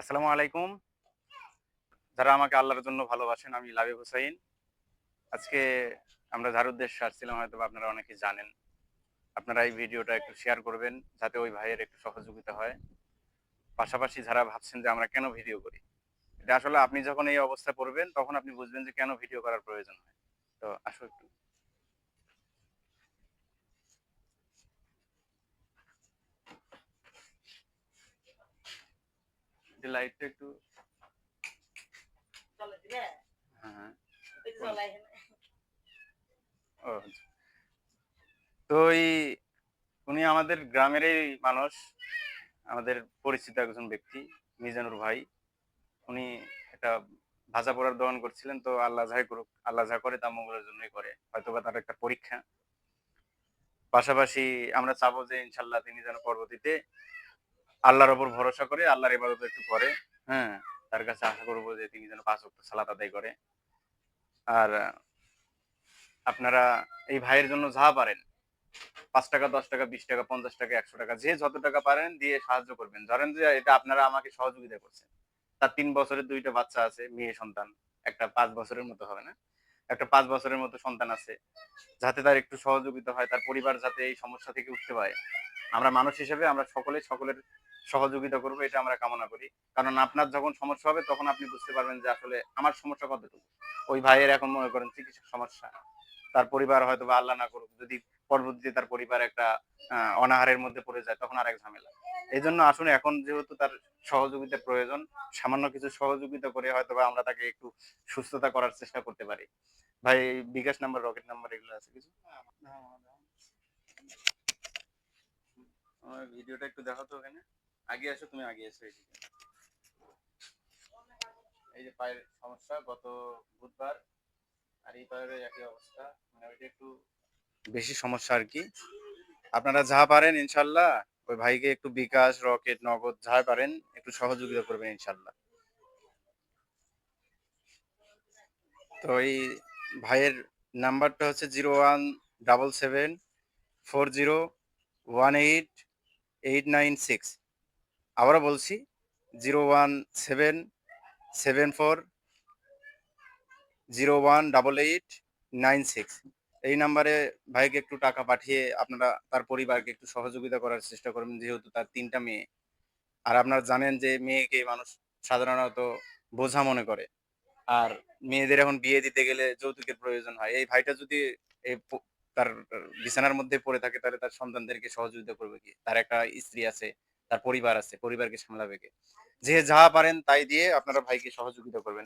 আসসালামু আলাইকুম। যারা আমাকে আল্লাহর জন্য ভালোবাসেন, আমি লাবিব হুসাইন। আজকে আমরা যার উদ্দেশ্যে আসছিলাম হয়তো আপনারা অনেকে জানেন। আপনারা এই ভিডিওটা একটু শেয়ার করবেন, যাতে ওই ভাইয়ের একটু সহযোগিতা হয়। পাশাপাশি যারা ভাবছেন যে আমরা কেন ভিডিও করি, এটা আসলে আপনি যখন এই অবস্থায় পড়বেন, তখন আপনি বুঝবেন যে কেন ভিডিও করার প্রয়োজন হয়। তো আসো একটু। লাইটটা একটু হ্যাঁ হ্যাঁ। যে। ও আচ্ছা। তো এই উনি আমাদের গ্রামেরই মানুষ আমাদের পরিচিত একজন ব্যক্তি মিজানুর ভাই। উনি একটা ভাজা পোড়ার দহন করছিলেন তো আল্লাহ যাই করুক আল্লাহ যা করে তা মঙ্গলের জন্যই করে। হয়তো বা তার একটা পরীক্ষা। পাশাপাশি আমরা চাবো যে ইনশাল্লাহ তিনি যেন পরবর্তীতে আল্লাহর ওপর ভরসা করে, আল্লাহর ইবাদত একটু করে হ্যাঁ তার কাছে আশা করব যে তিনি যেন পাঁচ ওয়াক্ত সালাত আদায় করে। আর আপনারা এই ভাইয়ের জন্য যা পারেন, পাঁচ টাকা, দশ টাকা, বিশ টাকা, পঞ্চাশ টাকা, একশো টাকা, যে যত টাকা পারেন দিয়ে সাহায্য করবেন। ধরেন যে এটা আপনারা আমাকে সহযোগিতা করছেন। তার তিন বছরের দুইটা বাচ্চা আছে, মেয়ে, সন্তান। একটা পাঁচ বছরের মতো হবে না? একটা পাঁচ বছরের মতো সন্তান আছে, যাতে তার একটু সহযোগিতা হয়, তার পরিবার যাতে এই সমস্যা থেকে উঠতে পারে। আমরা মানুষ হিসেবে আমরা সকলে সকলের সহযোগিতা করব, এটা আমরা কামনা করি। কারণ আপনার যখন সমস্যা হবে, তখন আপনি বুঝতে পারবেন যে আসলে আমার সমস্যা কতটুকু। ওই ভাইয়ের এখন মনে করেন চিকিৎসা সমস্যা। তার পরিবার হয়তো বা আল্লাহ না করুক, যদি পরবর্তীতে তার পরিবার একটা অনাহারের মধ্যে পড়ে যায়, তখন আরেক ঝামেলা। এই জন্য আসুন, এখন যেহেতু তার সহযোগিতা প্রয়োজন, সামান্য কিছু সহযোগিতা করে হয়তো বা আমরা তাকে একটু সুস্থতা করার চেষ্টা করতে পারি। ভাই, বিকাশ নাম্বার, রকেট নাম্বার এগুলো আছে কিছু? ভিডিওটা একটু দেখো তো ওখানে। আগে আসো তুমি আগে এসো এই যে পায়ের সমস্যা, গত বুধবার আর এই পায়ের একই অবস্থা। মানে ওইটা একটু বেশি সমস্যা আর কি। আপনারা যা পারেন, ইনশাল্লাহ, ওই ভাইকে একটু বিকাশ, রকেট, নগদ যা পারেন, একটু সহযোগিতা করবেন, ইনশাল্লাহ। তো এই ভাইয়ের নাম্বারটা হচ্ছে zero one double seven four zero one eight eight nine six. আবারও বলছি, zero one seven seven four, zero one double eight, nine six. এই নাম্বারে ভাইকে একটু টাকা পাঠিয়ে আপনারা তার পরিবারকে একটু সহযোগিতা করার চেষ্টা করবেন, যেহেতু তার তিনটা মেয়ে। আর আপনারা জানেন যে মেয়েকে মানুষ সাধারণত বোঝা মনে করে। আর মেয়েদের এখন বিয়ে দিতে গেলে যৌতুকের প্রয়োজন হয়। এই ভাইটা যদি এই তার বিছানার মধ্যে পড়ে থাকে, তাহলে তার সন্তানদেরকে সহযোগিতা করবে কি? তার একটা স্ত্রী আছে তার পরিবার আছে পরিবারকে সামলাবে যে যা পারেন তাই দিয়ে আপনারা ভাইকে সহযোগিতা করবেন।